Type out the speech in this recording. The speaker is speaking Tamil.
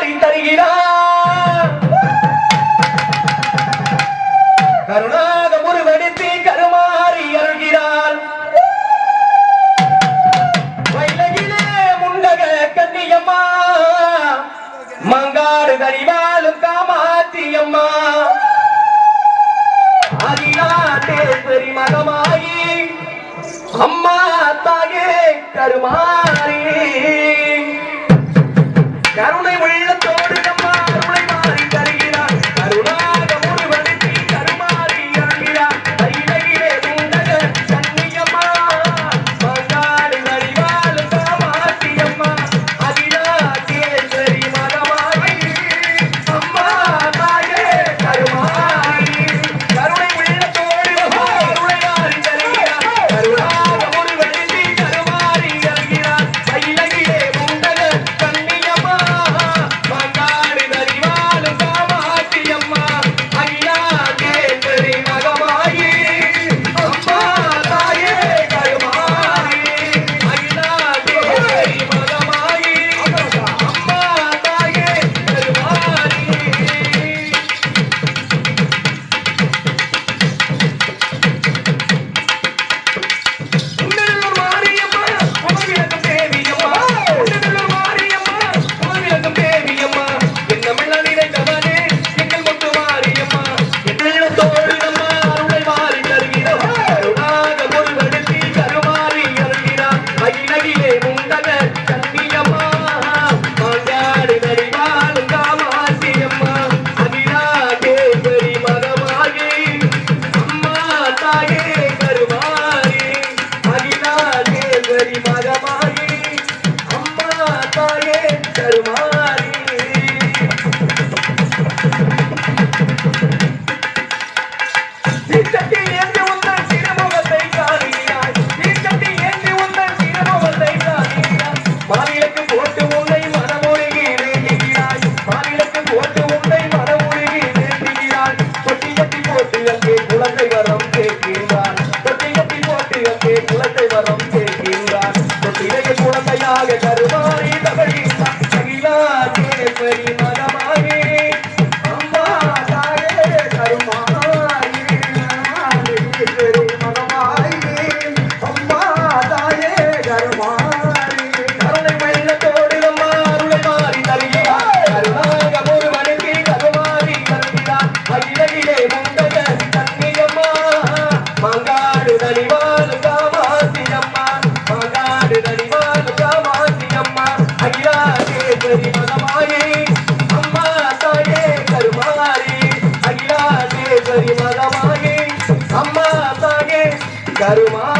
வாரி தருகிறார் கருணாக முருவெடுத்து கருமாறி அருகிறார் வயலகிலே முண்டக கன்னியம்மா மங்காடு கரிவாலும் காமாத்தியம்மா அதிகாத்தேஸ்வரி மகமாயி அம்மா தாயே கருமாறி. கருணை உள்ள 바로 கருமா